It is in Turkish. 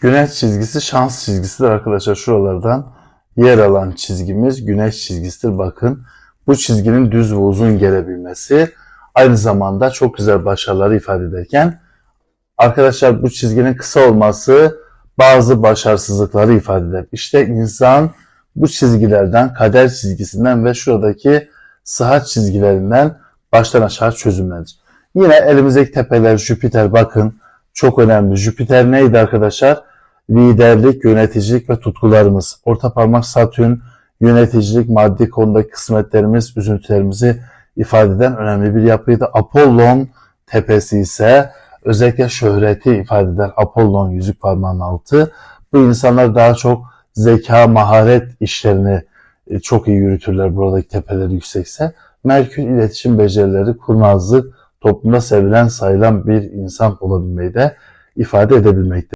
Güneş çizgisi şans çizgisidir arkadaşlar. Şuralardan yer alan çizgimiz güneş çizgisidir. Bakın bu çizginin düz ve uzun gelebilmesi aynı zamanda çok güzel başarıları ifade ederken arkadaşlar bu çizginin kısa olması bazı başarısızlıkları ifade eder. İşte insan bu çizgilerden, kader çizgisinden ve şuradaki sıhhat çizgilerinden baştan aşağı çözümlenir. Yine elimizdeki tepeler Jüpiter bakın çok önemli. Jüpiter neydi arkadaşlar? Liderlik, yöneticilik ve tutkularımız. Orta parmak Satürn yöneticilik, maddi konudaki kısmetlerimiz, üzüntülerimizi ifade eden önemli bir yapıydı. Apollon tepesi ise özellikle şöhreti ifade eder. Apollon yüzük parmağının altı. Bu insanlar daha çok zeka, maharet işlerini e, çok iyi yürütürler buradaki tepeleri yüksekse. Merkür iletişim becerileri, kurnazlık, toplumda sevilen sayılan bir insan olabilmeyi de ifade edebilmektedir.